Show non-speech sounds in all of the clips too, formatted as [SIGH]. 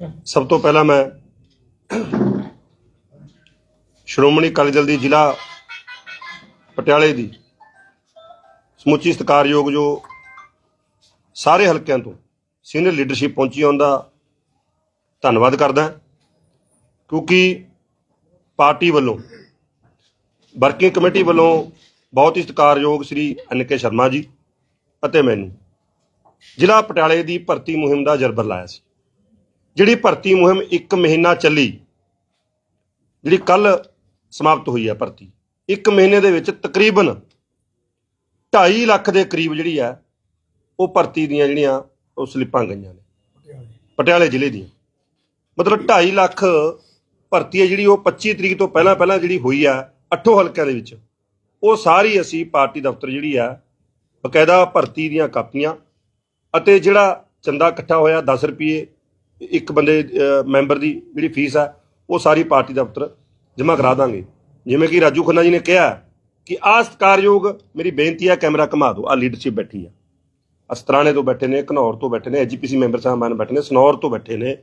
ਸਭ ਤੋਂ ਪਹਿਲਾਂ ਮੈਂ ਸ਼੍ਰੋਮਣੀ ਅਕਾਲੀ ਦਲ ਦੀ ਜ਼ਿਲ੍ਹਾ ਪਟਿਆਲੇ ਦੀ ਸਮੁੱਚੀ ਸਤਿਕਾਰਯੋਗ ਜੋ ਸਾਰੇ ਹਲਕਿਆਂ ਤੋਂ ਸੀਨੀਅਰ ਲੀਡਰਸ਼ਿਪ ਪਹੁੰਚੀ ਹੋਣ ਦਾ ਧੰਨਵਾਦ ਕਰਦਾ ਕਿਉਂਕਿ ਪਾਰਟੀ ਵੱਲੋਂ, ਵਰਕਿੰਗ ਕਮੇਟੀ ਵੱਲੋਂ ਬਹੁਤ ਹੀ ਸਤਿਕਾਰਯੋਗ ਸ੍ਰੀ ਅਨਕੇ ਸ਼ਰਮਾ ਜੀ ਅਤੇ ਮੈਨੂੰ ਜ਼ਿਲ੍ਹਾ ਪਟਿਆਲੇ ਦੀ ਭਰਤੀ ਮੁਹਿੰਮ ਦਾ ਜਰਬਰ ਲਾਇਆ ਸੀ। ਜਿਹੜੀ ਭਰਤੀ ਮੁਹਿੰਮ 1 ਮਹੀਨਾ ਚੱਲੀ, ਜਿਹੜੀ ਕੱਲ ਸਮਾਪਤ ਹੋਈ ਹੈ ਭਰਤੀ 1 ਮਹੀਨੇ ਦੇ ਵਿੱਚ ਤਕਰੀਬਨ 2.5 ਲੱਖ ਦੇ ਕਰੀਬ ਜਿਹੜੀ ਹੈ ਉਹ ਭਰਤੀ ਦੀਆਂ ਜਿਹੜੀਆਂ, ਉਹ ਸਲਿੱਪਾਂ ਗਈਆਂ ਨੇ। ਪਟਿਆਲੇ ਜ਼ਿਲ੍ਹੇ ਦੀਆਂ। ਮਤਲਬ 2.5 ਲੱਖ ਭਰਤੀ ਹੈ ਜਿਹੜੀ ਉਹ 25 ਤਰੀਕ ਤੋਂ ਪਹਿਲਾਂ ਪਹਿਲਾਂ ਜਿਹੜੀ ਹੋਈ ਆ, ਅੱਠੋਂ ਹਲਕਿਆਂ ਦੇ ਵਿੱਚ। ਉਹ ਸਾਰੀ ਅਸੀਂ ਪਾਰਟੀ ਦਫ਼ਤਰ ਜਿਹੜੀ ਆ, ਬਕਾਇਦਾ ਭਰਤੀ ਦੀਆਂ ਕਾਪੀਆਂ ਅਤੇ ਜਿਹੜਾ ਚੰਦਾ ਇਕੱਠਾ ਹੋਇਆ 10 ਰੁਪਏ ਇੱਕ ਬੰਦੇ ਮੈਂਬਰ ਦੀ ਜਿਹੜੀ ਫੀਸ ਆ, ਉਹ ਸਾਰੀ ਪਾਰਟੀ ਦਫ਼ਤਰ ਜਮ੍ਹਾਂ ਕਰਾ ਦਾਂਗੇ। ਜਿਵੇਂ ਕਿ ਰਾਜੂ ਖੰਨਾ ਜੀ ਨੇ ਕਿਹਾ ਕਿ ਆਹ ਸਤਿਕਾਰਯੋਗ ਮੇਰੀ ਬੇਨਤੀ ਆ, ਕੈਮਰਾ ਘੁਮਾ ਦਿਓ। ਆ ਲੀਡਰਸ਼ਿਪ ਬੈਠੀ ਆ। ਅਸਤਰਾਣੇ ਤੋਂ ਬੈਠੇ ਨੇ, ਘਨੌਰ ਤੋਂ ਬੈਠੇ ਨੇ ਐਜੀਪੀਸੀ ਮੈਂਬਰ ਸਾਹਿਬਾਨ ਬੈਠੇ ਨੇ, ਸਨੌਰ ਤੋਂ ਬੈਠੇ ਨੇ,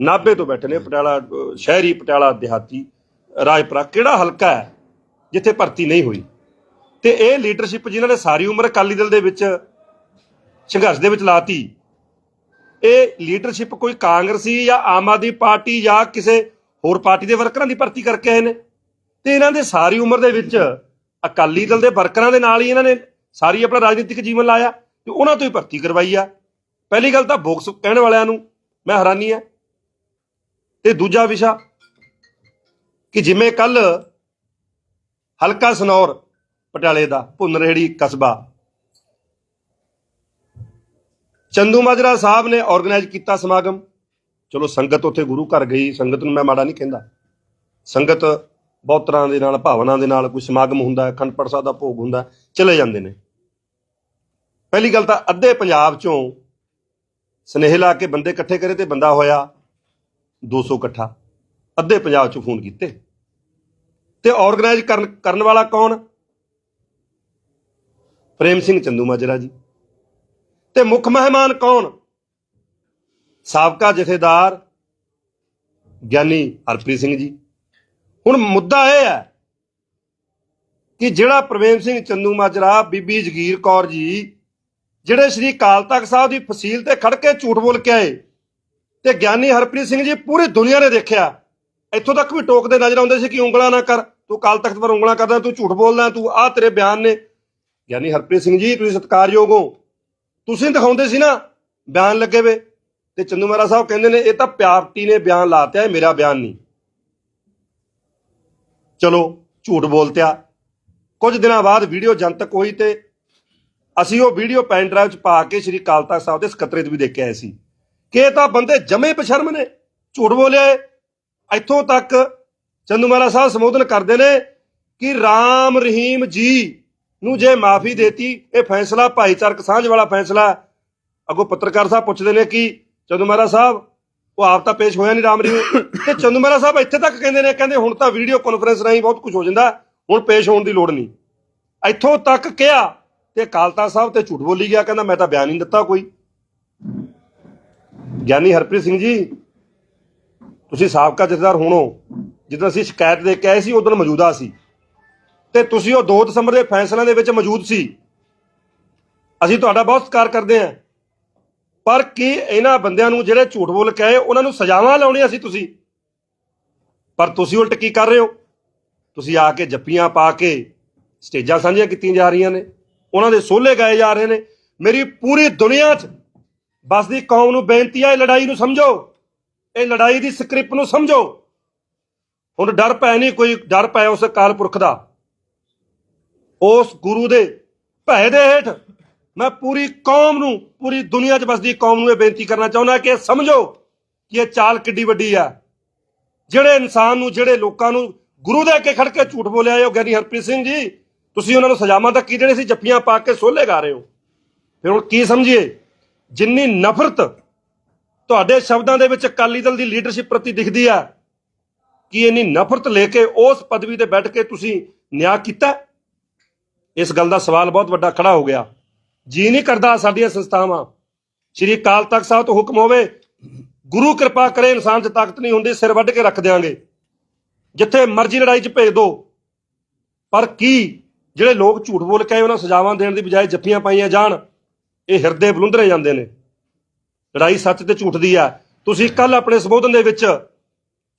ਨਾਭੇ ਤੋਂ ਬੈਠੇ ਨੇ, ਪਟਿਆਲਾ ਸ਼ਹਿਰੀ ਪਟਿਆਲਾ, ਦਿਹਾਤੀ, ਰਾਜਪੁਰਾ, ਕਿਹੜਾ ਹਲਕਾ ਹੈ ਜਿੱਥੇ ਭਰਤੀ ਨਹੀਂ ਹੋਈ? ਤੇ ਇਹ ਲੀਡਰਸ਼ਿਪ ਜਿਨ੍ਹਾਂ ਨੇ ਸਾਰੀ ਉਮਰ ਅਕਾਲੀ ਦਲ ਦੇ ਵਿੱਚ ਸੰਘਰਸ਼ ਦੇ ਵਿੱਚ ਲਾਤੀ ਇਹ ਲੀਡਰਸ਼ਿਪ ਕੋਈ ਕਾਂਗਰਸੀ ਜਾਂ ਆਮ ਆਦਮੀ ਪਾਰਟੀ ਜਾਂ ਕਿਸੇ ਹੋਰ ਪਾਰਟੀ ਦੇ ਵਰਕਰਾਂ ਦੀ ਭਰਤੀ ਕਰਕੇ ਆਏ ਨੇ। ਤੇ ਇਹਨਾਂ ਦੇ ਸਾਰੀ ਉਮਰ ਦੇ ਵਿੱਚ ਅਕਾਲੀ ਦਲ ਦੇ ਵਰਕਰਾਂ ਦੇ ਨਾਲ ਹੀ ਇਹਨਾਂ ਨੇ ਸਾਰੀ ਆਪਣਾ ਰਾਜਨੀਤਿਕ ਜੀਵਨ ਲਾਇਆ ਤੇ ਉਹਨਾਂ ਤੋਂ ਹੀ ਭਰਤੀ ਕਰਵਾਈ ਆ। ਪਹਿਲੀ ਗੱਲ ਤਾਂ ਬੋਕਸ ਕਹਿਣ ਵਾਲਿਆਂ ਨੂੰ ਮੈਂ ਹੈਰਾਨੀ ਆ। ਤੇ ਦੂਜਾ ਵਿਸ਼ਾ ਕਿ ਜਿਵੇਂ ਕੱਲ ਹਲਕਾ ਸਨੌਰ, ਪਟਿਆਲੇ ਦਾ ਭੁੰਨਰਹੇੜੀ ਕਸਬਾ ਚੰਦੂ ਮਾਜਰਾ ਸਾਹਿਬ ਨੇ ਆਰਗੇਨਾਈਜ਼ ਕੀਤਾ ਸਮਾਗਮ। ਚਲੋ ਸੰਗਤ ਉੱਥੇ ਗੁਰੂ ਘਰ ਗਈ। ਸੰਗਤ ਨੂੰ ਮੈਂ ਮਾੜਾ ਨਹੀਂ ਕਹਿੰਦਾ। ਸੰਗਤ ਬਹੁਤ ਤਰ੍ਹਾਂ ਦੇ ਨਾਲ, ਭਾਵਨਾ ਦੇ ਨਾਲ ਕੋਈ ਸਮਾਗਮ ਹੁੰਦਾ ਹੈ ਅਖੰਡ ਪਾਠ ਸਾਹਿਬ ਦਾ ਭੋਗ ਹੁੰਦਾ, ਚਲੇ ਜਾਂਦੇ ਨੇ। ਪਹਿਲੀ ਗੱਲ ਤਾਂ ਅੱਧੇ ਪੰਜਾਬ ਚੋਂ ਸਨੇਹ ਲਾ ਕੇ ਬੰਦੇ ਇਕੱਠੇ ਕਰੇ ਤੇ ਬੰਦਾ ਹੋਇਆ 200 ਇਕੱਠਾ। ਅੱਧੇ ਪੰਜਾਬ ਚੋਂ ਫੋਨ ਕੀਤੇ। ਤੇ ਆਰਗੇਨਾਈਜ਼ ਕਰਨ ਕਰਨ ਵਾਲਾ ਕੌਣ? ਪ੍ਰੇਮ ਸਿੰਘ ਚੰਦੂ ਮਾਜਰਾ ਜੀ। ਤੇ ਮੁੱਖ ਮਹਿਮਾਨ ਕੌਣ? ਸਾਬਕਾ ਜਥੇਦਾਰ ਗਿਆਨੀ ਹਰਪ੍ਰੀਤ ਸਿੰਘ ਜੀ। ਹੁਣ ਮੁੱਦਾ ਇਹ ਹੈ ਕਿ ਜਿਹੜਾ ਪ੍ਰਵੇਮ ਸਿੰਘ ਚੰਦੂ ਮਾਜਰਾ, ਬੀਬੀ ਜਗੀਰ ਕੌਰ ਜੀ, ਜਿਹੜੇ ਸ਼੍ਰੀ ਅਕਾਲ ਤਖਤ ਸਾਹਿਬ ਦੀ ਫਸੀਲ ਤੇ ਖੜ ਕੇ ਝੂਠ ਬੋਲ ਕੇ ਆਏ, ਤੇ ਗਿਆਨੀ ਹਰਪ੍ਰੀਤ ਸਿੰਘ ਜੀ ਪੂਰੀ ਦੁਨੀਆ ਨੇ ਦੇਖਿਆ। ਇੱਥੋਂ ਤੱਕ ਵੀ ਟੋਕਦੇ ਨਜ਼ਰ ਆਉਂਦੇ ਸੀ ਕਿ ਉਂਗਲਾਂ ਨਾ ਕਰ, ਤੂੰ ਕਾਲ ਤਖਤ ਪਰ ਉਂਗਲਾਂ ਕਰਦਾ, ਤੂੰ ਝੂਠ ਬੋਲਦਾ, ਤੂੰ ਆਹ ਤੇਰੇ ਬਿਆਨ ਨੇ। ਗਿਆਨੀ ਹਰਪ੍ਰੀਤ ਸਿੰਘ ਜੀ, ਤੁਸੀਂ ਸਤਿਕਾਰਯੋਗ ਹੋ। ਤੁਸੀਂ ਦਿਖਾਉਂਦੇ ਸੀ ਨਾ, ਬਿਆਨ ਲੱਗੇ ਵੇ। ਤੇ ਚੰਦੂ ਮਹਾਰਾਜ ਸਾਹਿਬ ਕਹਿੰਦੇ ਨੇ, ਇਹ ਤਾਂ ਪਿਆਰਟੀ ਨੇ ਬਿਆਨ ਲਾਤਿਆ ਇਹ ਮੇਰਾ ਬਿਆਨ ਨਹੀਂ। ਚਲੋ, ਝੂਠ ਬੋਲਤਿਆ। ਕੁਝ ਦਿਨਾਂ ਬਾਅਦ ਵੀਡੀਓ ਜਨਤਕ ਹੋਈ ਤੇ ਅਸੀਂ ਉਹ ਵੀਡੀਓ ਪੈਨ ਡਰਾਈਵ 'ਚ ਪਾ ਕੇ ਸ਼੍ਰੀ ਅਕਾਲ ਤਖਤ ਸਾਹਿਬ ਦੇ ਸਕੱਤਰੇਤ ਵੀ ਦੇਖ ਕੇ ਆਏ ਸੀ। ਕਿ ਇਹ ਤਾਂ ਬੰਦੇ ਜਮੇ ਬਸ਼ਰਮ ਨੇ, ਝੂਠ ਬੋਲਿਆ ਏ। ਇੱਥੋਂ ਤੱਕ ਚੰਦੂ ਮਹਾਰਾਜ ਸਾਹਿਬ ਸੰਬੋਧਨ ਕਰਦੇ ਨੇ ਕਿ ਰਾਮ ਰਹੀਮ ਜੀ ਨੂੰ ਜੇ ਮਾਫੀ ਦੇਤੀ ਇਹ ਫੈਸਲਾ ਭਾਈਚਾਰਕ ਸਾਂਝ ਵਾਲਾ ਫੈਸਲਾ। ਅੱਗੋਂ ਪੱਤਰਕਾਰ ਸਾਹਿਬ ਪੁੱਛਦੇ ਨੇ ਕਿ ਚੰਦੂ ਮਹਾਰਾਜ ਸਾਹਿਬ ਉਹ ਆਪ ਤਾਂ ਪੇਸ਼ ਹੋਇਆ ਨਹੀਂ ਰਾਮ ਰਹੀਮ [COUGHS] ਤੇ ਚੰਦੂ ਮਹਾਰਾਜ ਸਾਹਿਬ ਇੱਥੇ ਤੱਕ ਕਹਿੰਦੇ ਨੇ ਕਹਿੰਦੇ ਹੁਣ ਤਾਂ ਵੀਡੀਓ ਕਾਨਫਰੰਸ ਰਾਹੀਂ ਬਹੁਤ ਕੁਝ ਹੋ ਜਾਂਦਾ ਹੁਣ ਪੇਸ਼ ਹੋਣ ਦੀ ਲੋੜ ਨਹੀਂ। ਇੱਥੋਂ ਤੱਕ ਕਿਹਾ ਤੇ ਅਕਾਲ ਤਖਤ ਸਾਹਿਬ ਤੇ ਝੂਠ ਬੋਲੀ ਗਿਆ ਕਹਿੰਦਾ ਮੈਂ ਤਾਂ ਬਿਆਨ ਨਹੀਂ ਦਿੱਤਾ ਕੋਈ। ਗਿਆਨੀ ਹਰਪ੍ਰੀਤ ਸਿੰਘ ਜੀ ਤੁਸੀਂ ਸਾਬਕਾ ਜਥੇਦਾਰ ਹੋਣੋ। ਜਦੋਂ ਅਸੀਂ ਸ਼ਿਕਾਇਤ ਦੇ ਕੇ ਆਏ ਸੀ ਉਦੋਂ ਮੌਜੂਦਾ ਸੀ। ਤੇ ਤੁਸੀਂ ਉਹ 2 ਦਸੰਬਰ ਦੇ ਫੈਸਲਿਆਂ ਦੇ ਵਿੱਚ ਮੌਜੂਦ ਸੀ। ਅਸੀਂ ਤੁਹਾਡਾ ਬਹੁਤ ਸਤਿਕਾਰ ਕਰਦੇ ਹਾਂ। ਪਰ ਕੀ ਇਹਨਾਂ ਬੰਦਿਆਂ ਨੂੰ ਜਿਹੜੇ ਝੂਠ ਬੋਲ ਕੇ ਆਏ, ਉਹਨਾਂ ਨੂੰ ਸਜ਼ਾਵਾਂ ਲਾਉਣੀਆਂ ਸੀ ਤੁਸੀਂ? ਪਰ ਤੁਸੀਂ ਉਲਟ ਕੀ ਕਰ ਰਹੇ ਹੋ? ਤੁਸੀਂ ਆ ਕੇ ਜੱਪੀਆਂ ਪਾ ਕੇ ਸਟੇਜਾਂ ਸਾਂਝੀਆਂ ਕੀਤੀਆਂ ਜਾ ਰਹੀਆਂ ਨੇ। ਉਹਨਾਂ ਦੇ ਸੋਲੇ ਗਾਏ ਜਾ ਰਹੇ ਨੇ। ਮੇਰੀ ਪੂਰੀ ਦੁਨੀਆ 'ਚ ਬਸਦੀ ਕੌਮ ਨੂੰ ਬੇਨਤੀ ਹੈ ਇਹ ਲੜਾਈ ਨੂੰ ਸਮਝੋ। ਇਹ ਲੜਾਈ ਦੀ ਸਕ੍ਰਿਪਟ ਨੂੰ ਸਮਝੋ। ਹੁਣ ਡਰ ਪੈ ਨਹੀਂ, ਕੋਈ ਡਰ ਪੈ ਉਸ ਅਕਾਲ ਪੁਰਖ ਦਾ। ਉਸ ਗੁਰੂ ਦੇ ਭੈ ਦੇ ਹੇਠ ਮੈਂ ਪੂਰੀ ਕੌਮ ਨੂੰ, ਪੂਰੀ ਦੁਨੀਆ 'ਚ ਵਸਦੀ ਕੌਮ ਨੂੰ ਇਹ ਬੇਨਤੀ ਕਰਨਾ ਚਾਹੁੰਦਾ ਕਿ ਇਹ ਸਮਝੋ ਕਿ ਇਹ ਚਾਲ ਕਿੱਡੀ ਵੱਡੀ ਆ। ਜਿਹੜੇ ਇਨਸਾਨ ਨੂੰ, ਜਿਹੜੇ ਲੋਕਾਂ ਨੂੰ ਗੁਰੂ ਦੇ ਅੱਗੇ ਖੜ ਕੇ ਝੂਠ ਬੋਲਿਆ ਹੈ ਗਿਆਨੀ ਹਰਪ੍ਰੀਤ ਸਿੰਘ ਜੀ, ਤੁਸੀਂ ਉਹਨਾਂ ਨੂੰ ਸਜ਼ਾਵਾਂ ਤਾਂ ਕੀ ਦੇਣੇ ਸੀ? ਜੱਫੀਆਂ ਪਾ ਕੇ ਸੋਲੇ ਗਾ ਰਹੇ ਹੋ। ਫਿਰ ਹੁਣ ਕੀ ਸਮਝੀਏ? ਜਿੰਨੀ ਨਫ਼ਰਤ ਤੁਹਾਡੇ ਸ਼ਬਦਾਂ ਦੇ ਵਿੱਚ ਅਕਾਲੀ ਦਲ ਦੀ ਲੀਡਰਸ਼ਿਪ ਪ੍ਰਤੀ ਦਿਖਦੀ ਆ, ਕਿ ਇੰਨੀ ਨਫ਼ਰਤ ਲੈ ਕੇ ਉਸ ਪਦਵੀ ਤੇ ਬੈਠ ਕੇ ਤੁਸੀਂ ਨਿਆਂ ਕੀਤਾ? ਇਸ ਗੱਲ ਦਾ ਸਵਾਲ ਬਹੁਤ ਵੱਡਾ ਖੜਾ ਹੋ ਗਿਆ। ਜੀ ਨਹੀਂ ਕਰਦਾ ਸਾਡੀਆਂ ਸੰਸਥਾਵਾਂ। ਸ਼੍ਰੀ ਅਕਾਲ ਤਖਤ ਸਾਹਿਬ ਤੋਂ ਹੁਕਮ ਹੋਵੇ, ਗੁਰੂ ਕਿਰਪਾ ਕਰੇ, ਇਨਸਾਨ 'ਚ ਤਾਕਤ ਨਹੀਂ ਹੁੰਦੀ, ਸਿਰ ਵੱਢ ਕੇ ਰੱਖ ਦਿਆਂਗੇ। ਜਿੱਥੇ ਮਰਜ਼ੀ ਲੜਾਈ 'ਚ ਭੇਜ ਦਿਓ ਪਰ ਕੀ ਜਿਹੜੇ ਲੋਕ ਝੂਠ ਬੋਲ ਕੇ ਆਏ, ਉਹਨਾਂ ਨੂੰ ਸਜ਼ਾਵਾਂ ਦੇਣ ਦੀ ਬਜਾਏ ਜੱਫੀਆਂ ਪਾਈਆਂ ਜਾਣ, ਇਹ ਹਿਰਦੇ ਬਲੁੰਦਰੇ ਜਾਂਦੇ ਨੇ। ਲੜਾਈ ਸੱਚ ਤੇ ਝੂਠ ਦੀ ਆ। ਤੁਸੀਂ ਕੱਲ ਆਪਣੇ ਸੰਬੋਧਨ ਦੇ ਵਿੱਚ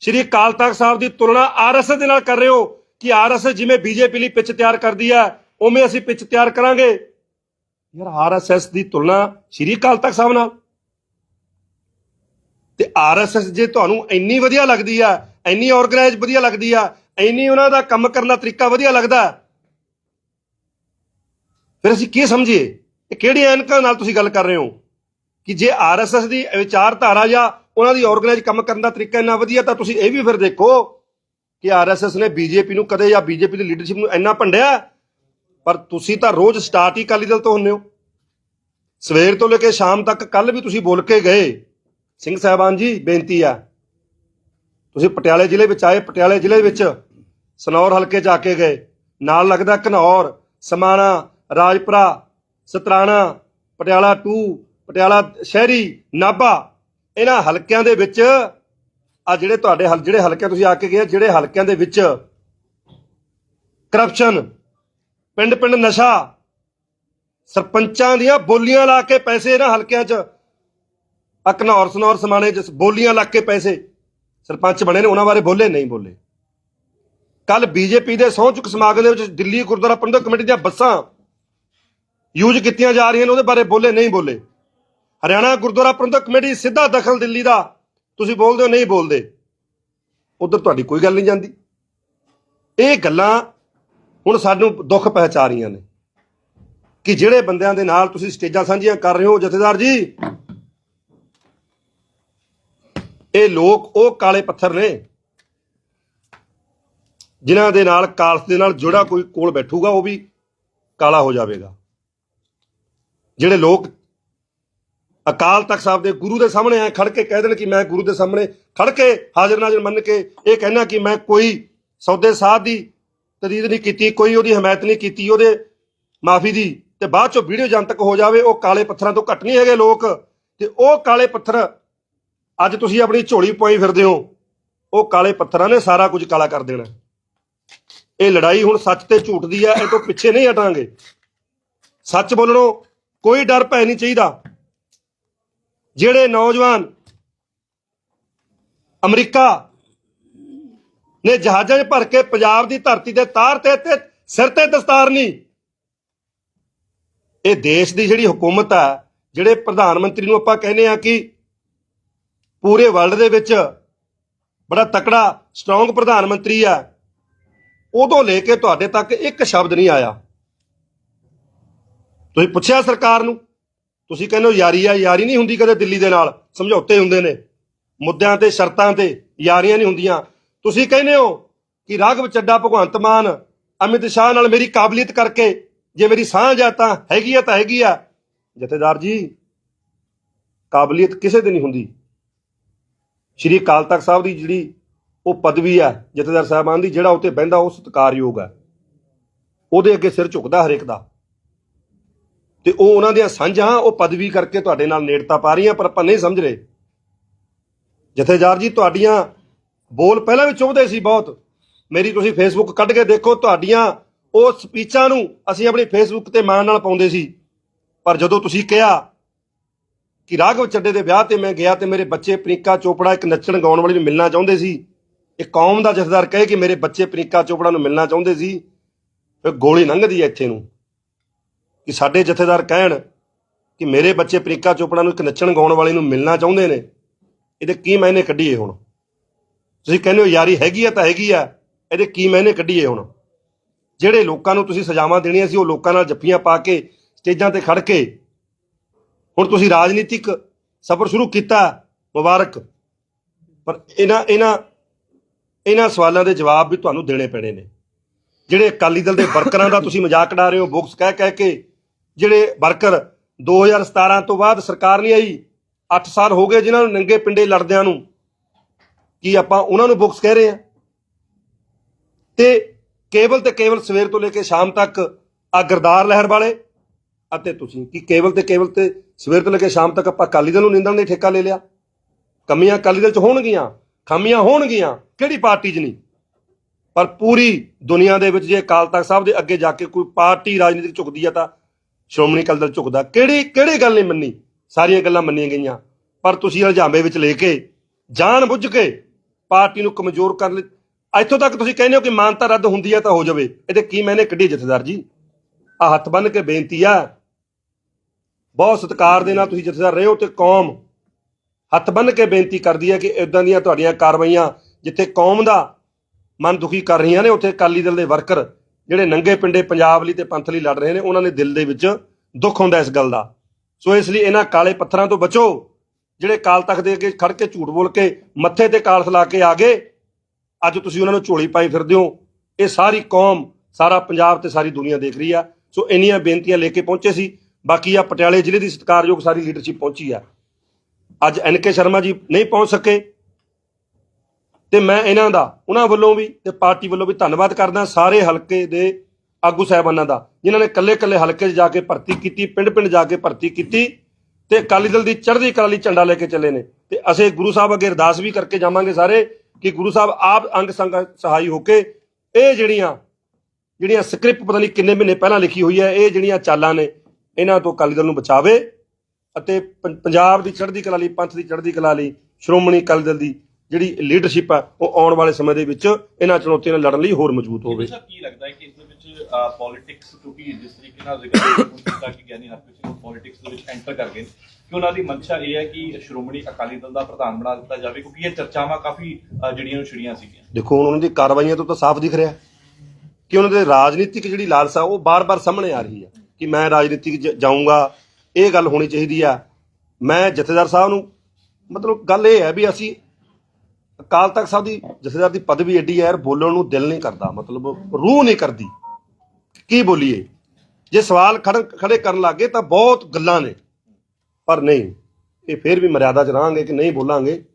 ਸ਼੍ਰੀ ਅਕਾਲ ਤਖਤ ਸਾਹਿਬ ਦੀ ਤੁਲਨਾ ਆਰਐਸਐਸ ਦੇ ਨਾਲ ਕਰ ਰਹੇ ਹੋ ਕਿ ਆਰਐਸਐਸ ਜਿਵੇਂ ਬੀਜੇਪੀ ਲਈ ਪਿੱਚ ਤਿਆਰ ਕਰਦੀ ਹੈ ਉਵੇਂ ਅਸੀਂ ਪਿੱਚ ਤਿਆਰ ਕਰਾਂਗੇ। ਯਾਰ ਆਰਐਸਐਸ ਦੀ ਤੁਲਨਾ ਸ਼੍ਰੀ ਅਕਾਲ ਤਖਤ ਸਾਹਿਬ ਨਾਲ। ਤੇ ਆਰਐਸਐਸ ਜੇ ਤੁਹਾਨੂੰ ਇੰਨੀ ਵਧੀਆ ਲੱਗਦੀ ਆ, ਇੰਨੀ ਆਰਗੇਨਾਈਜ਼ ਵਧੀਆ ਲੱਗਦੀ ਆ, ਇੰਨੀ ਉਹਨਾਂ ਦਾ ਕੰਮ ਕਰਨ ਦਾ ਤਰੀਕਾ ਵਧੀਆ ਲੱਗਦਾ, ਫਿਰ ਅਸੀਂ ਕੀ ਸਮਝੀਏ? ਇਹ ਕਿਹੜੀ ਐਨਕਾਂ ਨਾਲ ਤੁਸੀਂ ਗੱਲ ਕਰ ਰਹੇ ਹੋ? ਕਿ ਜੇ ਆਰਐਸਐਸ ਦੀ ਵਿਚਾਰਧਾਰਾ ਜਾਂ ਉਹਨਾਂ ਦੀ ਆਰਗੇਨਾਈਜ਼ ਕੰਮ ਕਰਨ ਦਾ ਤਰੀਕਾ ਇੰਨਾ ਵਧੀਆ, ਤਾਂ ਤੁਸੀਂ ਇਹ ਵੀ ਫਿਰ ਦੇਖੋ ਕਿ ਆਰਐਸਐਸ ਨੇ ਬੀਜੇਪੀ ਨੂੰ ਕਦੇ ਜਾਂ ਬੀਜੇਪੀ ਦੀ ਲੀਡਰਸ਼ਿਪ ਨੂੰ ਇੰਨਾ ਭੰਡਿਆ ਪਰ ਤੁਸੀਂ ਤਾਂ ਰੋਜ਼ ਸਟਾਰਟ ਹੀ ਅਕਾਲੀ ਦਲ ਤੋਂ ਹੁੰਨੇ ਹੋ। ਸਵੇਰ ਤੋਂ ਲੈ ਕੇ ਸ਼ਾਮ ਤੱਕ ਕੱਲ ਵੀ ਤੁਸੀਂ ਬੋਲ ਕੇ ਗਏ। ਸਿੰਘ ਸਾਹਿਬਾਨ ਜੀ, ਬੇਨਤੀ ਆ। ਤੁਸੀਂ ਪਟਿਆਲੇ ਜ਼ਿਲ੍ਹੇ ਵਿੱਚ ਆਏ, ਪਟਿਆਲੇ ਜ਼ਿਲ੍ਹੇ ਵਿੱਚ ਸਨੌਰ ਹਲਕੇ ਚ ਆ ਕੇ ਗਏ। ਨਾਲ ਲੱਗਦਾ ਘਨੌਰ, ਸਮਾਣਾ, ਰਾਜਪੁਰਾ, ਸਤਰਾਣਾ, ਪਟਿਆਲਾ 2 ਪਟਿਆਲਾ ਸ਼ਹਿਰੀ, ਨਾਭਾ। ਇਹਨਾਂ ਹਲਕਿਆਂ ਦੇ ਵਿੱਚ ਆ ਜਿਹੜੇ ਤੁਹਾਡੇ ਹਲ, ਜਿਹੜੇ ਹਲਕਿਆਂ ਤੁਸੀਂ ਆ ਕੇ ਗਏ ਜਿਹੜੇ ਹਲਕਿਆਂ ਦੇ ਵਿੱਚ ਕਰਪਸ਼ਨ ਪਿੰਡ ਪਿੰਡ ਨਸ਼ਾ। ਸਰਪੰਚਾਂ ਦੀਆਂ ਬੋਲੀਆਂ ਲਾ ਕੇ ਪੈਸੇ ਇਹਨਾਂ ਹਲਕਿਆਂ 'ਚ। ਅਕਨੌਰ ਸਨੌਰ ਸਮਾਣੇ 'ਚ ਬੋਲੀਆਂ ਲਾ ਕੇ ਪੈਸੇ। ਸਰਪੰਚ ਬਣੇ ਨੇ, ਉਹਨਾਂ ਬਾਰੇ ਬੋਲੇ, ਨਹੀਂ ਬੋਲੇ। ਕੱਲ ਬੀਜੇਪੀ ਦੇ ਸਹੁੰ ਚੁੱਕ ਸਮਾਗਮ ਦੇ ਵਿੱਚ ਦਿੱਲੀ ਗੁਰਦੁਆਰਾ ਪ੍ਰਬੰਧਕ ਕਮੇਟੀ ਦੀਆਂ ਬੱਸਾਂ ਯੂਜ਼ ਕੀਤੀਆਂ ਜਾ ਰਹੀਆਂ ਨੇ, ਉਹਦੇ ਬਾਰੇ ਬੋਲੇ, ਨਹੀਂ ਬੋਲੇ। ਹਰਿਆਣਾ ਗੁਰਦੁਆਰਾ ਪ੍ਰਬੰਧਕ ਕਮੇਟੀ ਸਿੱਧਾ ਦਖਲ ਦਿੱਲੀ ਦਾ। ਤੁਸੀਂ ਬੋਲਦੇ ਹੋ, ਨਹੀਂ ਬੋਲਦੇ। ਉਧਰ ਤੁਹਾਡੀ ਕੋਈ ਗੱਲ ਨਹੀਂ ਜਾਂਦੀ। ਇਹ ਗੱਲਾਂ ਹੁਣ ਸਾਨੂੰ ਦੁੱਖ ਪਹਿਚਾ ਰਹੀਆਂ ਨੇ। ਕਿ ਜਿਹੜੇ ਬੰਦਿਆਂ ਦੇ ਨਾਲ ਤੁਸੀਂ ਸਟੇਜਾਂ ਸਾਂਝੀਆਂ ਕਰ ਰਹੇ ਹੋ, ਜਥੇਦਾਰ ਜੀ, ਇਹ ਲੋਕ ਉਹ ਕਾਲੇ ਪੱਥਰ ਨੇ ਜਿਨ੍ਹਾਂ ਦੇ ਨਾਲ ਕਾਲਸ ਦੇ ਨਾਲ ਜੁੜਾ ਕੋਈ ਕੋਲ ਬੈਠੂਗਾ, ਉਹ ਵੀ ਕਾਲਾ ਹੋ ਜਾਵੇਗਾ। ਜਿਹੜੇ ਲੋਕ ਅਕਾਲ ਤਖਤ ਸਾਹਿਬ ਦੇ ਗੁਰੂ ਦੇ ਸਾਹਮਣੇ ਆਏ ਖੜ ਕੇ ਕਹਿ ਦੇਣ ਕਿ ਮੈਂ ਗੁਰੂ ਦੇ ਸਾਹਮਣੇ ਖੜ ਕੇ ਹਾਜ਼ਰ ਨਾਜ਼ਰ ਮੰਨ ਕੇ ਇਹ ਕਹਿਣਾ ਕਿ ਮੈਂ ਕੋਈ ਸੌਦੇ ਸਾਧ ਦੀ ਤਰੀਦ ਨਹੀਂ ਕੀਤੀ, ਕੋਈ ਉਹਦੀ ਹਮਾਇਤ ਨਹੀਂ ਕੀਤੀ, ਉਹਦੇ ਮਾਫੀ ਦੀ। ਤੇ ਬਾਅਦ ਚੋਂ ਵੀਡੀਓ ਜਨਤਕ ਹੋ ਜਾਵੇ, ਉਹ ਕਾਲੇ ਪੱਥਰਾਂ ਤੋਂ ਘੱਟ ਨਹੀਂ ਹੈਗੇ ਲੋਕ। ਤੇ ਉਹ ਕਾਲੇ ਪੱਥਰ ਅੱਜ ਤੁਸੀਂ ਆਪਣੀ ਝੋਲੀ ਪਾਈ ਫਿਰਦੇ ਹੋ, ਉਹ ਕਾਲੇ ਪੱਥਰਾਂ ਨੇ ਸਾਰਾ ਕੁਝ ਕਾਲਾ ਕਰ ਦੇਣਾ। ਇਹ ਲੜਾਈ ਹੁਣ ਸੱਚ ਤੇ ਝੂਠ ਦੀ ਹੈ ਇਹ ਤੋਂ ਪਿੱਛੇ ਨਹੀਂ ਹਟਾਂਗੇ। ਸੱਚ ਬੋਲਣੋਂ ਕੋਈ ਡਰ ਪੈ ਨਹੀਂ ਚਾਹੀਦਾ। ਜਿਹੜੇ ਨੌਜਵਾਨ ਅਮਰੀਕਾ ਨੇ ਜਹਾਜ਼ਾਂ 'ਚ ਭਰ ਕੇ ਪੰਜਾਬ ਦੀ ਧਰਤੀ ਦੇ ਤਾਰ ਤੇ ਤੇ ਸਿਰ ਤੇ ਦਸਤਾਰ ਨਹੀਂ ਇਹ ਦੇਸ਼ ਦੀ ਜਿਹੜੀ ਹਕੂਮਤ ਆ, ਜਿਹੜੇ ਪ੍ਰਧਾਨ ਮੰਤਰੀ ਨੂੰ ਆਪਾਂ ਕਹਿੰਦੇ ਆ ਕਿ ਪੂਰੇ ਵਰਲਡ ਦੇ ਵਿੱਚ ਬੜਾ ਤਕੜਾ ਸਟਰੋਂਗ ਪ੍ਰਧਾਨ ਮੰਤਰੀ ਆ, ਉਦੋਂ ਲੈ ਕੇ ਤੁਹਾਡੇ ਤੱਕ ਇੱਕ ਸ਼ਬਦ ਨਹੀਂ ਆਇਆ। ਤੁਸੀਂ ਪੁੱਛਿਆ ਸਰਕਾਰ ਨੂੰ? ਤੁਸੀਂ ਕਹਿੰਦੇ ਹੋ ਯਾਰੀ ਆ, ਯਾਰੀ ਨਹੀਂ ਹੁੰਦੀ ਕਦੇ ਦਿੱਲੀ ਦੇ ਨਾਲ, ਸਮਝੌਤੇ ਹੁੰਦੇ ਨੇ। ਮੁੱਦਿਆਂ ਤੇ, ਸ਼ਰਤਾਂ ਤੇ ਯਾਰੀਆਂ ਨਹੀਂ ਹੁੰਦੀਆਂ। ਤੁਸੀਂ ਕਹਿੰਦੇ ਹੋ ਕਿ ਰਾਘਵ ਚੱਡਾ ਭਗਵੰਤ ਮਾਨ ਅਮਿਤ ਸ਼ਾਹ ਨਾਲ ਮੇਰੀ ਕਾਬਲੀਅਤ ਕਰਕੇ ਜੇ ਮੇਰੀ ਸਾਂਝ ਆ ਤਾਂ ਹੈਗੀ ਆ ਤਾਂ ਹੈਗੀ ਆ। ਜਥੇਦਾਰ ਜੀ, ਕਾਬਲੀਅਤ ਕਿਸੇ ਦੀ ਨਹੀਂ ਹੁੰਦੀ। ਸ਼੍ਰੀ ਅਕਾਲ ਤਖਤ ਸਾਹਿਬ ਦੀ ਜਿਹੜੀ ਉਹ ਪਦਵੀ ਆ, ਜਥੇਦਾਰ ਸਾਹਿਬਾਨ ਦੀ, ਜਿਹੜਾ ਉੱਤੇ ਬਹਿੰਦਾ, ਉਹ ਸਤਿਕਾਰਯੋਗ ਆ। ਉਹਦੇ ਅੱਗੇ ਸਿਰ ਝੁਕਦਾ ਹਰੇਕ ਦਾ। ਤੇ ਉਹ ਉਹਨਾਂ ਦੀਆਂ ਸਾਂਝਾਂ, ਉਹ ਪਦਵੀ ਕਰਕੇ ਤੁਹਾਡੇ ਨਾਲ ਨੇੜਤਾ ਪਾ ਰਹੀਆਂ, ਪਰ ਆਪਾਂ ਨਹੀਂ ਸਮਝ ਰਹੇ। ਜਥੇਦਾਰ ਜੀ, ਤੁਹਾਡੀਆਂ ਬੋਲ ਪਹਿਲਾਂ ਵੀ ਚੁਭਦੇ ਸੀ ਬਹੁਤ। ਮੇਰੀ ਤੁਸੀਂ ਫੇਸਬੁੱਕ ਕੱਢ ਕੇ ਦੇਖੋ, ਤੁਹਾਡੀਆਂ ਉਹ ਸਪੀਚਾਂ ਨੂੰ ਅਸੀਂ ਆਪਣੀ ਫੇਸਬੁੱਕ ਤੇ ਮਾਣ ਨਾਲ ਪਾਉਂਦੇ ਸੀ। ਪਰ ਜਦੋਂ ਤੁਸੀਂ ਕਿਹਾ ਕਿ ਰਾਘਵ ਚੱਡੇ ਦੇ ਵਿਆਹ ਤੇ ਮੈਂ ਗਿਆ ਤੇ ਮੇਰੇ ਬੱਚੇ ਪ੍ਰਿੰਕਾ ਚੋਪੜਾ ਇੱਕ ਨੱਚਣ ਗਾਉਣ ਵਾਲੀ ਨੂੰ ਮਿਲਣਾ ਚਾਹੁੰਦੇ ਸੀ, ਇਹ ਕੌਮ ਦਾ ਜਥੇਦਾਰ ਕਹੇ ਕਿ ਮੇਰੇ ਬੱਚੇ ਪ੍ਰਿੰਕਾ ਚੋਪੜਾ ਨੂੰ ਮਿਲਣਾ ਚਾਹੁੰਦੇ ਸੀ, ਫਿਰ ਗੋਲੀ ਲੰਘਦੀ ਹੈ ਇੱਥੇ ਨੂੰ। ਕਿ ਸਾਡੇ ਜਥੇਦਾਰ ਕਹਿਣ ਕਿ ਮੇਰੇ ਬੱਚੇ ਪ੍ਰਿੰਕਾ ਚੋਪੜਾ ਨੂੰ ਇੱਕ ਨੱਚਣ ਗਾਉਣ ਵਾਲੀ ਨੂੰ ਮਿਲਣਾ ਚਾਹੁੰਦੇ ਨੇ, ਇਹਦੇ ਕੀ ਮਾਇਨੇ ਕੱਢੀਏ ਹੁਣ? ਤੁਸੀਂ ਕਹਿੰਦੇ ਹੋ ਯਾਰੀ ਹੈਗੀ ਆ ਤਾਂ ਹੈਗੀ ਆ, ਇਹਦੇ ਕੀ ਮਾਇਨੇ ਕੱਢੀਏ ਹੁਣ? ਜਿਹੜੇ ਲੋਕਾਂ ਨੂੰ ਤੁਸੀਂ ਸਜ਼ਾਵਾਂ ਦੇਣੀਆਂ ਸੀ, ਉਹ ਲੋਕਾਂ ਨਾਲ ਜੱਫੀਆਂ ਪਾ ਕੇ, ਸਟੇਜਾਂ ਤੇ ਖੜ ਕੇ। ਹੁਣ ਤੁਸੀਂ ਰਾਜਨੀਤਿਕ ਸਫ਼ਰ ਸ਼ੁਰੂ ਕੀਤਾ, ਮੁਬਾਰਕ। ਪਰ ਇਹਨਾਂ ਇਹਨਾਂ ਇਹਨਾਂ ਸਵਾਲਾਂ ਦੇ ਜਵਾਬ ਵੀ ਤੁਹਾਨੂੰ ਦੇਣੇ ਪੈਣੇ ਨੇ। ਜਿਹੜੇ ਅਕਾਲੀ ਦਲ ਦੇ ਵਰਕਰਾਂ ਦਾ ਤੁਸੀਂ ਮਜ਼ਾਕ ਉਡਾ ਰਹੇ ਹੋ, ਬੁਕਸ ਕਹਿ ਕਹਿ ਕੇ, ਜਿਹੜੇ ਵਰਕਰ 2017 ਤੋਂ ਬਾਅਦ ਸਰਕਾਰ ਨਹੀਂ ਆਈ 8 ਸਾਲ ਹੋ ਗਏ ਜਿਨ੍ਹਾਂ ਨੂੰ ਨੰਗੇ ਪਿੰਡੇ ਲੜਦਿਆਂ ਨੂੰ। ਕੀ ਆਪਾਂ ਉਹਨਾਂ ਨੂੰ ਬੁక్స్ ਕਹਿ ਰਹੇ ਹਾਂ? ਤੇ ਕੇਵਲ ਤੇ ਕੇਵਲ ਸਵੇਰ ਤੋਂ ਲੈ ਕੇ ਸ਼ਾਮ ਤੱਕ ਆ ਗਰਦਾਰ ਲਹਿਰ ਵਾਲੇ ਅਤੇ ਤੁਸੀਂ ਕਿ ਕੇਵਲ ਤੇ ਕੇਵਲ ਤੇ ਸਵੇਰ ਤੋਂ ਲੈ ਕੇ ਸ਼ਾਮ ਤੱਕ ਆਪਾਂ ਅਕਾਲੀ ਦਲ ਨੂੰ ਨਿੰਦਣ ਦਾ ਠੇਕਾ ਲੈ ਲਿਆ? ਕਮੀਆਂ ਅਕਾਲੀ ਦਲ ਚ ਹੋਣਗੀਆਂ, ਖਾਮੀਆਂ ਹੋਣਗੀਆਂ, ਕਿਹੜੀ ਪਾਰਟੀ 'ਚ ਨਹੀਂ? ਪਰ ਪੂਰੀ ਦੁਨੀਆ ਦੇ ਵਿੱਚ ਜੇ ਅਕਾਲ ਤਖਤ ਸਾਹਿਬ ਦੇ ਅੱਗੇ ਜਾ ਕੇ ਕੋਈ ਪਾਰਟੀ ਰਾਜਨੀਤਿਕ ਝੁਕਦੀ ਆ ਤਾਂ ਸ਼੍ਰੋਮਣੀ ਅਕਾਲੀ ਦਲ ਝੁਕਦਾ। ਕਿਹੜੀ ਕਿਹੜੀ ਗੱਲ ਨਹੀਂ ਮੰਨੀ? ਸਾਰੀਆਂ ਗੱਲਾਂ ਮੰਨੀਆਂ ਗਈਆਂ। ਪਰ ਤੁਸੀਂ ਹਲਜਾਮੇ ਵਿੱਚ ਲੈ ਕੇ, ਜਾਣ ਬੁੱਝ ਕੇ ਪਾਰਟੀ ਨੂੰ ਕਮਜ਼ੋਰ ਕਰਨ ਲਈ ਇੱਥੋਂ ਤੱਕ ਤੁਸੀਂ ਕਹਿੰਦੇ ਹੋ ਕਿ ਮਾਨਤਾ ਰੱਦ ਹੁੰਦੀ ਹੈ ਤਾਂ ਹੋ ਜਾਵੇ। ਇਹਦੇ ਕੀ ਮੈਨੇ ਕੱਢੀ ਜਥੇਦਾਰ ਜੀ? ਆ ਹੱਥ ਬੰਨ ਕੇ ਬੇਨਤੀ ਆ। ਬਹੁਤ ਸਤਿਕਾਰ ਦੇ ਨਾਲ ਤੁਸੀਂ ਜਥੇਦਾਰ ਰਹੇ ਹੋ ਤੇ ਕੌਮ ਹੱਥ ਬੰਨ ਕੇ ਬੇਨਤੀ ਕਰਦੀ ਹੈ ਕਿ ਇਦਾਂ ਦੀਆਂ ਤੁਹਾਡੀਆਂ ਕਾਰਵਾਈਆਂ ਜਿੱਥੇ ਕੌਮ ਦਾ ਮਨ ਦੁਖੀ ਕਰ ਰਹੀਆਂ ਨੇ, ਉੱਥੇ ਅਕਾਲੀ ਦਲ ਦੇ ਵਰਕਰ ਜਿਹੜੇ ਨੰਗੇ ਪਿੰਡੇ ਪੰਜਾਬ ਲਈ ਤੇ ਪੰਥ ਲਈ ਲੜ ਰਹੇ ਨੇ, ਉਹਨਾਂ ਦੇ ਦਿਲ ਦੇ ਵਿੱਚ ਦੁੱਖ ਹੁੰਦਾ ਇਸ ਗੱਲ ਦਾ। ਸੋ ਇਸ ਲਈ ਇਹਨਾਂ ਕਾਲੇ ਪੱਥਰਾਂ ਤੋਂ ਬਚੋ। ਜਿਹੜੇ ਕਾਲ ਤਖਤ ਦੇ ਅੱਗੇ ਖੜ ਕੇ ਝੂਠ ਬੋਲ ਕੇ ਮੱਥੇ ਤੇ ਕਾਲਸ ਲਾ ਕੇ ਆ ਗਏ, ਅੱਜ ਤੁਸੀਂ ਉਹਨਾਂ ਨੂੰ ਝੋਲੀ ਪਾਈ ਫਿਰਦੇ ਹੋ। ਇਹ ਸਾਰੀ ਕੌਮ, ਸਾਰਾ ਪੰਜਾਬ ਤੇ ਸਾਰੀ ਦੁਨੀਆ ਦੇਖ ਰਹੀ ਆ। ਸੋ ਇੰਨੀਆਂ ਬੇਨਤੀਆਂ ਲੈ ਕੇ ਪਹੁੰਚੇ ਸੀ। ਬਾਕੀ ਆ ਪਟਿਆਲੇ ਜ਼ਿਲ੍ਹੇ ਦੀ ਸਤਿਕਾਰਯੋਗ ਸਾਰੀ ਲੀਡਰਸ਼ਿਪ ਪਹੁੰਚੀ ਆ। ਅੱਜ ਐਨ ਕੇ ਸ਼ਰਮਾ ਜੀ ਨਹੀਂ ਪਹੁੰਚ ਸਕੇ ਤੇ ਮੈਂ ਇਹਨਾਂ ਦਾ, ਉਹਨਾਂ ਵੱਲੋਂ ਵੀ ਤੇ ਪਾਰਟੀ ਵੱਲੋਂ ਵੀ ਧੰਨਵਾਦ ਕਰਦਾ ਸਾਰੇ ਹਲਕੇ ਦੇ ਆਗੂ ਸਾਹਿਬਾਨਾਂ ਦਾ, ਜਿਨ੍ਹਾਂ ਨੇ ਕੱਲੇ-ਕੱਲੇ ਹਲਕੇ 'ਚ ਜਾ ਕੇ ਭਰਤੀ ਕੀਤੀ, ਪਿੰਡ-ਪਿੰਡ ਜਾ ਕੇ ਭਰਤੀ ਕੀਤੀ। ਤੇ ਅਕਾਲੀ ਦਲ ਦੀ ਚੜ੍ਹਦੀ ਕਲਾ ਲਈ ਝੰਡਾ ਲੈ ਕੇ ਚੱਲੇ ਨੇ। ਤੇ ਅਸੀਂ ਗੁਰੂ ਸਾਹਿਬ ਅੱਗੇ ਅਰਦਾਸ ਵੀ ਕਰਕੇ ਜਾਵਾਂਗੇ ਸਾਰੇ ਕਿ ਗੁਰੂ ਸਾਹਿਬ ਆਪ ਅੰਗ ਸੰਗ ਸਹਾਈ ਹੋ ਕੇ ਇਹ ਜਿਹੜੀਆਂ ਜਿਹੜੀਆਂ ਸਕ੍ਰਿਪਟ ਪਤਾ ਨਹੀਂ ਕਿੰਨੇ ਮਹੀਨੇ ਪਹਿਲਾਂ ਲਿਖੀ ਹੋਈ ਹੈ, ਇਹ ਜਿਹੜੀਆਂ ਚਾਲਾਂ ਨੇ, ਇਹਨਾਂ ਤੋਂ ਅਕਾਲੀ ਦਲ ਨੂੰ ਬਚਾਵੇ ਅਤੇ ਪੰਜਾਬ ਦੀ ਚੜ੍ਹਦੀ ਕਲਾ ਲਈ, ਪੰਥ ਦੀ ਚੜ੍ਹਦੀ ਕਲਾ ਲਈ, ਸ਼੍ਰੋਮਣੀ ਅਕਾਲੀ ਦਲ ਦੀ ਜਿਹੜੀ ਲੀਡਰਸ਼ਿਪ ਹੈ ਉਹ ਆਉਣ ਵਾਲੇ ਸਮੇਂ ਦੇ ਵਿੱਚ ਇਹਨਾਂ ਚੁਣੌਤੀਆਂ ਨਾਲ ਲੜਨ ਲਈ ਹੋਰ ਮਜ਼ਬੂਤ ਹੋਵੇ। ਕੀ ਲੱਗਦਾ ਹੈ ਕਿ ਵਿੱਚ ਪੋਲਿਟਿਕਸ ਕਿਉਂਕਿ ਜਿਸ ਤਰੀਕੇ ਨਾਲ ਜ਼ਿਕਰ ਕੀਤਾ ਕਿ ਗਿਆਨੀ ਹਰਪ੍ਰੀਤ ਸਿੰਘ ਪੋਲਿਟਿਕਸ ਦੇ ਵਿੱਚ ਐਂਟਰ ਕਰ ਗਏ ਨੇ, ਕਿ ਉਹਨਾਂ ਦੀ ਮਨਸ਼ਾ ਇਹ ਹੈ ਕਿ ਸ਼੍ਰੋਮਣੀ ਅਕਾਲੀ ਦਲ ਦਾ ਪ੍ਰਧਾਨ ਬਣਾ ਦਿੱਤਾ ਜਾਵੇ ਕਿਉਂਕਿ ਇਹ ਚਰਚਾਵਾਂ ਕਾਫੀ ਜਿਹੜੀਆਂ ਉਹ ਛਿੜੀਆਂ ਸੀਗੀਆਂ। ਦੇਖੋ ਹੁਣ ਉਹਨਾਂ ਦੀ ਕਾਰਵਾਈਆਂ ਤੋਂ ਤਾਂ ਸਾਫ਼ ਦਿਖ ਰਿਹਾ। ਕਿ ਉਹਨਾਂ ਦੇ ਰਾਜਨੀਤਿਕ ਜਿਹੜੀ ਲਾਲਸਾ ਉਹ ਬਾਰ-ਬਾਰ ਸਾਹਮਣੇ ਆ ਰਹੀ ਹੈ ਕਿ ਮੈਂ ਰਾਜਨੀਤਿਕ ਜਾਊਂਗਾ ਇਹ ਗੱਲ ਹੋਣੀ ਚਾਹੀਦੀ ਆ। ਮੈਂ ਜਥੇਦਾਰ ਸਾਹਿਬ ਨੂੰ ਮਤਲਬ ਗੱਲ ਇਹ ਹੈ ਵੀ ਅਸੀਂ ਅਕਾਲ ਤਖਤ ਸਾਹਿਬ ਦੀ ਜਥੇਦਾਰ ਦੀ ਪਦਵੀ ਐਡੀ ਹੈ ਯਾਰ ਬੋਲਣ ਨੂੰ ਦਿਲ ਨਹੀਂ ਕਰਦਾ ਮਤਲਬ ਰੂਹ ਨਹੀਂ ਕਰਦੀ। ਕੀ ਬੋਲੀਏ? ਜੇ ਸਵਾਲ ਖੜ- ਖੜੇ ਕਰਨ ਲੱਗੇ ਤਾਂ ਬਹੁਤ ਗੱਲਾਂ ਨੇ। ਪਰ ਨਹੀਂ, ਇਹ ਫੇਰ ਵੀ ਮਰਿਆਦਾ 'ਚ ਰਹਾਂਗੇ ਕਿ ਨਹੀਂ ਬੋਲਾਂਗੇ।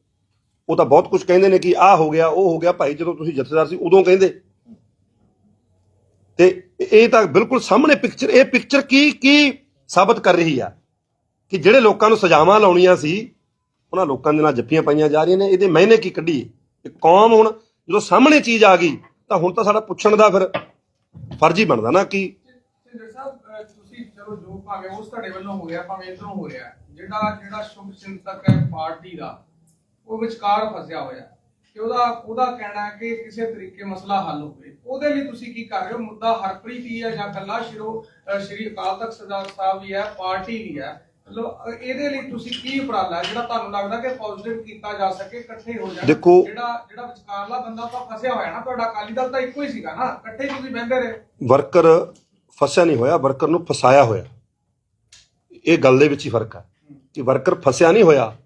ਉਹ ਤਾਂ ਬਹੁਤ ਕੁਝ ਕਹਿੰਦੇ ਨੇ ਕਿ ਆਹ ਹੋ ਗਿਆ, ਉਹ ਹੋ ਗਿਆ। ਭਾਈ ਜਦੋਂ ਤੁਸੀਂ ਜਥੇਦਾਰ ਸੀ ਉਦੋਂ ਕਹਿੰਦੇ। ਤੇ ਇਹ ਤਾਂ ਬਿਲਕੁਲ ਸਾਹਮਣੇ ਪਿਕਚਰ ਇਹ ਪਿਕਚਰ ਕੀ ਕੀ ਸਾਬਤ ਕਰ ਰਹੀ ਆ? ਕਿ ਜਿਹੜੇ ਲੋਕਾਂ ਨੂੰ ਸਜ਼ਾਵਾਂ ਲਾਉਣੀਆਂ ਸੀ, ਉਹਨਾਂ ਲੋਕਾਂ ਦੇ ਨਾਲ ਜੱਫੀਆਂ ਪਾਈਆਂ ਜਾ ਰਹੀਆਂ ਨੇ। ਇਹਦੇ ਮਹੀਨੇ ਕੀ ਕੱਢੀ ਇਹ ਕੌਮ ਹੁਣ ਜਦੋਂ ਸਾਹਮਣੇ ਚੀਜ਼ ਆ ਗਈ, ਤਾਂ ਹੁਣ ਤਾਂ ਸਾਡਾ ਪੁੱਛਣ ਦਾ ਫਿਰ ਫਰਜ਼ ਹੀ ਬਣਦਾ ਨਾ ਕਿ ਸਿੰਦਰ ਸਾਹਿਬ ਤੁਸੀਂ ਚਲੋ ਜੋ ਭਾਵੇਂ ਉਸ ਤੁਹਾਡੇ ਵੱਲੋਂ ਹੋ ਗਿਆ ਭਾਵੇਂ ਇਧਰੋਂ ਹੋ ਰਿਹਾ, ਜਿਹੜਾ ਜਿਹੜਾ ਸ਼ੁਭ ਚਿੰਤਕ ਹੈ ਪਾਰਟੀ ਦਾ, ਉਹ ਵਿਚਕਾਰ ਫਸਿਆ ਹੋਇਆ ਕਿ ਉਹਦਾ ਉਹਦਾ ਕਹਿਣਾ ਹੈ ਕਿ ਕਿਸੇ ਤਰੀਕੇ ਮਸਲਾ ਹੱਲ ਹੋਵੇ। ਉਹਦੇ ਲਈ ਤੁਸੀਂ ਕੀ ਕਰ ਰਹੇ ਹੋ? ਮੁੱਦਾ ਹਰਪ੍ਰੀਤ ਹੀ ਹੈ ਜਾਂ ਕੱਲਾ ਸ਼ਿਰੋ ਸ਼੍ਰੀ ਅਕਾਲ ਤਖਤ ਸਰਦਾਰ ਸਾਹਿਬ ਵੀ ਹੈ, ਪਾਰਟੀ ਵੀ ਹੈ। ਇਹਦੇ ਲਈ ਤੁਸੀਂ ਕੀ ਉਪਰਾਲਾ ਜਿਹੜਾ ਤੁਹਾਨੂੰ ਲੱਗਦਾ ਕਿ ਪੋਜ਼ਿਟਿਵ ਕੀਤਾ ਜਾ ਸਕੇ ਇਕੱਠੇ ਹੋ ਜਾਣ। ਦੇਖੋ- ਜਿਹੜਾ ਜਿਹੜਾ ਵਿਚਕਾਰਲਾ ਬੰਦਾ ਤਾਂ ਫਸਿਆ ਹੋਇਆ ਨਾ ਤੁਹਾਡਾ ਅਕਾਲੀ ਦਲ ਤਾਂ ਇੱਕੋ ਹੀ ਸੀਗਾ ਨਾ। ਇਕੱਠੇ ਤੁਸੀਂ ਬਹਿੰਦੇ ਰਹੇ। ਵਰਕਰ ਫਸਿਆ ਨਹੀਂ ਹੋਇਆ ਵਰਕਰ ਨੂੰ ਫਸਾਇਆ ਹੋਇਆ। ਇਹ ਗੱਲ ਦੇ ਵਿੱਚ ਹੀ ਫ਼ਰਕ ਹੈ ਕਿ ਵਰਕਰ ਫਸਿਆ ਨਹੀਂ ਹੋਇਆ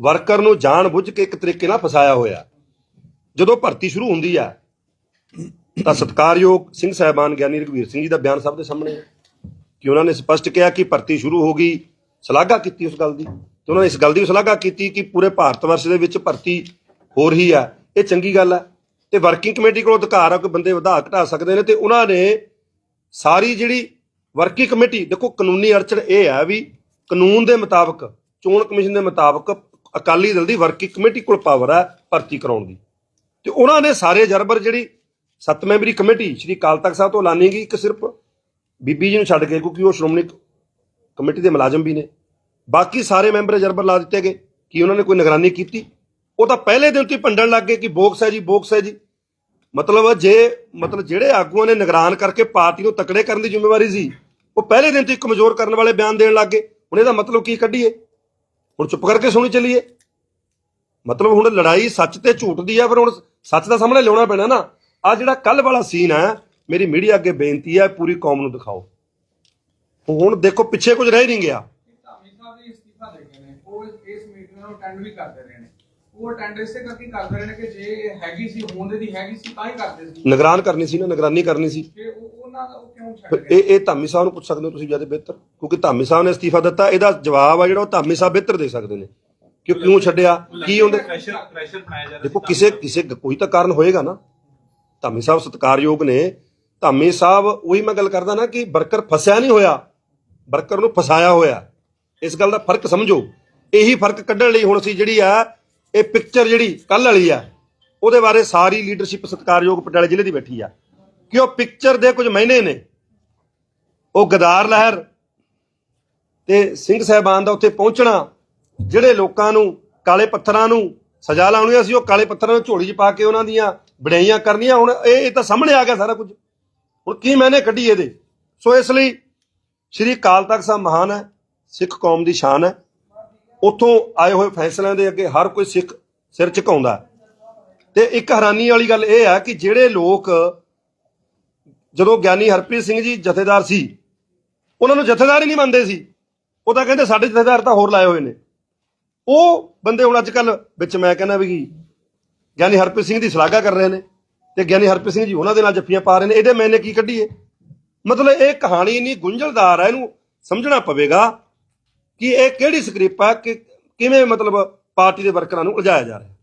ਵਰਕਰ ਨੂੰ ਜਾਣ ਬੁੱਝ ਕੇ ਇੱਕ ਤਰੀਕੇ ਨਾਲ ਫਸਾਇਆ ਹੋਇਆ। ਜਦੋਂ ਭਰਤੀ ਸ਼ੁਰੂ ਹੁੰਦੀ ਹੈ ਤਾਂ ਸਤਕਾਰਯੋਗ ਸਿੰਘ ਸਾਹਿਬਾਨ ਗਿਆਨੀ ਰਘਵੀਰ ਸਿੰਘ ਜੀ ਦਾ ਬਿਆਨ ਸਭ ਦੇ ਸਾਹਮਣੇ ਕਿ ਉਹਨਾਂ ਨੇ ਸਪਸ਼ਟ ਕਿਹਾ ਕਿ ਭਰਤੀ ਸ਼ੁਰੂ ਹੋ ਗਈ। ਸ਼ਲਾਘਾ ਕੀਤੀ ਉਸ ਗੱਲ ਦੀ ਤੇ ਉਹਨਾਂ ਨੇ ਇਸ ਗੱਲ ਦੀ ਵੀ ਸ਼ਲਾਘਾ ਕੀਤੀ ਕਿ ਪੂਰੇ ਭਾਰਤ ਵਰਸ਼ ਦੇ ਵਿੱਚ ਭਰਤੀ ਹੋ ਰਹੀ ਹੈ ਇਹ ਚੰਗੀ ਗੱਲ ਹੈ ਤੇ ਵਰਕਿੰਗ ਕਮੇਟੀ ਕੋਲ ਅਧਿਕਾਰ ਆ ਕਿ ਬੰਦੇ ਵਧਾ ਘਟਾ ਸਕਦੇ ਨੇ ਤੇ ਉਹਨਾਂ ਨੇ ਸਾਰੀ ਜਿਹੜੀ ਵਰਕਿੰਗ ਕਮੇਟੀ ਦੇਖੋ ਕਾਨੂੰਨੀ ਅੜਚਣ ਇਹ ਹੈ ਵੀ ਕਾਨੂੰਨ ਦੇ ਮੁਤਾਬਕ, ਚੋਣ ਕਮਿਸ਼ਨ ਦੇ ਮੁਤਾਬਕ ਅਕਾਲੀ ਦਲ ਦੀ ਵਰਕਿੰਗ ਕਮੇਟੀ ਕੋਲ ਪਾਵਰ ਹੈ ਭਰਤੀ ਕਰਾਉਣ ਦੀ। ਤੇ ਉਹਨਾਂ ਨੇ ਸਾਰੇ ਜਰਬਰ ਜਿਹੜੀ ਸੱਤ ਮੈਂਬਰੀ ਕਮੇਟੀ, ਸ਼੍ਰੀ ਅਕਾਲ ਤਖਤ ਸਾਹਿਬ ਤੋਂ ਐਲਾਨੀ ਗਈ ਕਿ ਸਿਰਫ ਬੀਬੀ ਜੀ ਨੂੰ ਛੱਡ ਕੇ, ਕਿਉਂਕਿ ਉਹ ਸ਼੍ਰੋਮਣੀ ਕਮੇਟੀ ਦੇ ਮੁਲਾਜ਼ਮ ਵੀ ਨੇ। ਬਾਕੀ ਸਾਰੇ ਮੈਂਬਰ ਜਰਬਰ ਲਾ ਦਿੱਤੇ ਗਏ ਕਿ ਉਹਨਾਂ ਨੇ ਕੋਈ ਨਿਗਰਾਨੀ ਕੀਤੀ। ਉਹ ਤਾਂ ਪਹਿਲੇ ਦਿਨ ਤੋਂ ਹੀ ਭੰਡਣ ਲੱਗ ਗਏ ਕਿ ਬੋਕਸ ਹੈ ਜੀ, ਬੋਕਸ ਹੈ ਜੀ। ਮਤਲਬ ਜੇ, ਮਤਲਬ ਜਿਹੜੇ ਆਗੂਆਂ ਨੇ ਨਿਗਰਾਨ ਕਰਕੇ ਪਾਰਟੀ ਨੂੰ ਤਕੜੇ ਕਰਨ ਦੀ ਜ਼ਿੰਮੇਵਾਰੀ ਸੀ, ਉਹ ਪਹਿਲੇ ਦਿਨ ਤੋਂ ਹੀ ਕਮਜ਼ੋਰ ਕਰਨ ਵਾਲੇ ਬਿਆਨ ਦੇਣ ਲੱਗ ਗਏ। ਹੁਣ ਇਹਦਾ ਮਤਲਬ ਕੀ ਕੱਢੀਏ? ਹੁਣ ਚੁੱਪ ਕਰਕੇ ਸੁਣੀ ਚੱਲੀਏ। ਮਤਲਬ ਹੁਣ ਲੜਾਈ ਸੱਚ ਤੇ ਝੂਠ ਦੀ ਆ, ਫਿਰ ਹੁਣ ਸੱਚ ਦਾ ਸਾਹਮਣੇ ਲਿਆਉਣਾ ਪੈਣਾ ਨਾ। ਆ ਜਿਹੜਾ ਕੱਲ ਵਾਲਾ ਸੀਨ ਹੈ ਮੇਰੀ ਮੀਡੀਆ ਅੱਗੇ ਬੇਨਤੀ ਹੈ ਪੂਰੀ ਕੌਮ ਨੂੰ ਦਿਖਾਓ। ਹੁਣ ਦੇਖੋ ਪਿੱਛੇ ਕੁਝ ਰਹਿ ਨਹੀਂ ਗਿਆ ਧਾਮੀ ਸਾਹਿਬ ਨੇ ਅਸਤੀਫਾ ਦੇ ਗਏ ਨੇ ਉਹ ਇਸ ਮੀਟਿੰਗ ਨੂੰ ਅਟੈਂਡ ਵੀ ਕਰਦੇ ਰਹੇ ਨੇ। ਉਹ ਅਟੈਂਡ ਇਸੇ ਕਰਕੇ ਕਰਦੇ ਰਹੇ ਨੇ ਕਿ ਜੇ ਹੈਗੀ ਸੀ ਹੋਂਦ ਦੀ ਹੈਗੀ ਸੀ ਤਾਂ ਹੀ ਕਰਦੇ ਸੀ। ਨਿਗਰਾਨ ਕਰਨੀ ਸੀ ਨਾ ਨਿਗਰਾਨੀ ਕਰਨੀ ਸੀ। ਕਿ ਉਹ ਉਹਨਾਂ ਦਾ ਉਹ ਕਿਉਂ ਛੱਡ ਗਏ ਇਹ ਇਹ ਧਾਮੀ ਸਾਹਿਬ ਨੂੰ ਪੁੱਛ ਸਕਦੇ ਹੋ ਤੁਸੀਂ ਜ਼ਿਆਦਾ ਬਿਹਤਰ ਕਿਉਂਕਿ ਧਾਮੀ ਸਾਹਿਬ ਨੇ ਅਸਤੀਫਾ ਦਿੱਤਾ ਇਹਦਾ ਜਵਾਬ ਆ ਜਿਹੜਾ ਉਹ ਧਾਮੀ ਸਾਹਿਬ ਬਿਹਤਰ ਦੇ ਸਕਦੇ ਨੇ। ਕਿ ਕਿਉਂ ਛੱਡਿਆ ਕੀ ਉਹਦੇ ਪ੍ਰੈਸ਼ਰ ਪ੍ਰੈਸ਼ਰ ਬਣਾਇਆ ਜਾ ਰਿਹਾ ਦੇਖੋ ਕਿਸੇ ਕਿਸੇ ਕੋਈ ਤਾਂ ਕਾਰਨ ਹੋਏਗਾ ਨਾ। ਧਾਮੀ ਸਾਹਿਬ ਸਤਿਕਾਰਯੋਗ ਨੇ। ਧਾਮੀ ਸਾਹਿਬ ਉਹੀ ਮੈਂ ਗੱਲ ਕਰਦਾ ਨਾ ਕਿ ਵਰਕਰ ਫਸਿਆ ਨਹੀਂ ਹੋਇਆ। ਵਰਕਰ ਨੂੰ ਫਸਾਇਆ ਹੋਇਆ। ਇਸ ਗੱਲ ਦਾ ਫ਼ਰਕ ਸਮਝੋ। ਇਹੀ ਫ਼ਰਕ ਕੱਢਣ ਲਈ ਹੁਣ ਅਸੀਂ ਜਿਹੜੀ ਆ, ਇਹ ਪਿਕਚਰ ਜਿਹੜੀ ਕੱਲ ਵਾਲੀ ਆ, ਉਹਦੇ ਬਾਰੇ ਸਾਰੀ ਲੀਡਰਸ਼ਿਪ ਸਤਿਕਾਰਯੋਗ ਪਟਿਆਲੇ ਜ਼ਿਲ੍ਹੇ ਦੀ ਬੈਠੀ ਆ। ਕਿ ਉਹ ਪਿਕਚਰ ਦੇ ਕੁਝ ਮਹੀਨੇ ਨੇ। ਉਹ ਗਦਾਰ ਲਹਿਰ ਤੇ ਸਿੰਘ ਸਾਹਿਬਾਨ ਦਾ ਉੱਥੇ ਪਹੁੰਚਣਾ, ਜਿਹੜੇ ਲੋਕਾਂ ਨੂੰ ਕਾਲੇ ਪੱਥਰਾਂ ਨੂੰ ਸਜ਼ਾ ਲਾਉਣੀ ਸੀ ਉਹ ਕਾਲੇ ਪੱਥਰਾਂ ਨੂੰ ਝੋਲੀ 'ਚ ਪਾ ਕੇ ਉਹਨਾਂ ਦੀਆਂ ਬੜਾਈਆਂ ਕਰਨੀਆਂ। ਹੁਣ ਇਹ ਇਹ ਤਾਂ ਸਾਹਮਣੇ ਆ ਗਿਆ ਸਾਰਾ ਕੁਝ। ਹੁਣ ਕੀ ਮੈਨੇ ਕੱਢੀ ਇਹਦੇ? ਸੋ ਇਸ ਲਈ ਸ਼੍ਰੀ ਅਕਾਲ ਤਖਤ ਸਾਹਿਬ ਮਹਾਨ ਹੈ, ਸਿੱਖ ਕੌਮ ਦੀ ਸ਼ਾਨ ਹੈ। ਉੱਥੋਂ ਆਏ ਹੋਏ ਫੈਸਲਿਆਂ ਦੇ ਅੱਗੇ ਹਰ ਕੋਈ ਸਿੱਖ ਸਿਰ ਝੁਕਾਉਂਦਾ ਤੇ ਇੱਕ ਹੈਰਾਨੀ ਵਾਲੀ ਗੱਲ ਇਹ ਹੈ ਕਿ ਜਿਹੜੇ ਲੋਕ, ਜਦੋਂ ਗਿਆਨੀ ਹਰਪ੍ਰੀਤ ਸਿੰਘ ਜੀ ਜਥੇਦਾਰ ਸੀ, ਉਹਨਾਂ ਨੂੰ ਜਥੇਦਾਰ ਹੀ ਨਹੀਂ ਮੰਨਦੇ ਸੀ। ਉਹ ਤਾਂ ਕਹਿੰਦੇ ਸਾਡੇ ਜਥੇਦਾਰ ਤਾਂ ਹੋਰ ਲਾਏ ਹੋਏ ਨੇ। ਉਹ ਬੰਦੇ ਹੁਣ ਅੱਜ ਕੱਲ ਵਿੱਚ ਮੈਂ ਕਹਿੰਦਾ ਵੀ ਗਿਆਨੀ ਹਰਪ੍ਰੀਤ ਸਿੰਘ ਦੀ ਸ਼ਲਾਘਾ ਕਰ ਰਹੇ ਨੇ ਤੇ ਗਿਆਨੀ ਹਰਪ੍ਰੀਤ ਸਿੰਘ ਜੀ ਉਹਨਾਂ ਦੇ ਨਾਲ ਜੱਫੀਆਂ ਪਾ ਰਹੇ ਨੇ। ਇਹਦੇ ਮੈਨੇ ਕੀ ਕੱਢੀਏ? ਮਤਲਬ ਇਹ ਕਹਾਣੀ ਇੰਨੀ ਗੁੰਝਲਦਾਰ ਹੈ, ਇਹਨੂੰ ਸਮਝਣਾ ਪਵੇਗਾ ਕਿ ਇਹ ਕਿਹੜੀ ਸਕ੍ਰਿਪ ਹੈ ਕਿ ਕਿਵੇਂ ਮਤਲਬ ਪਾਰਟੀ ਦੇ ਵਰਕਰਾਂ ਨੂੰ ਉਲਝਾਇਆ ਜਾ ਰਿਹਾ?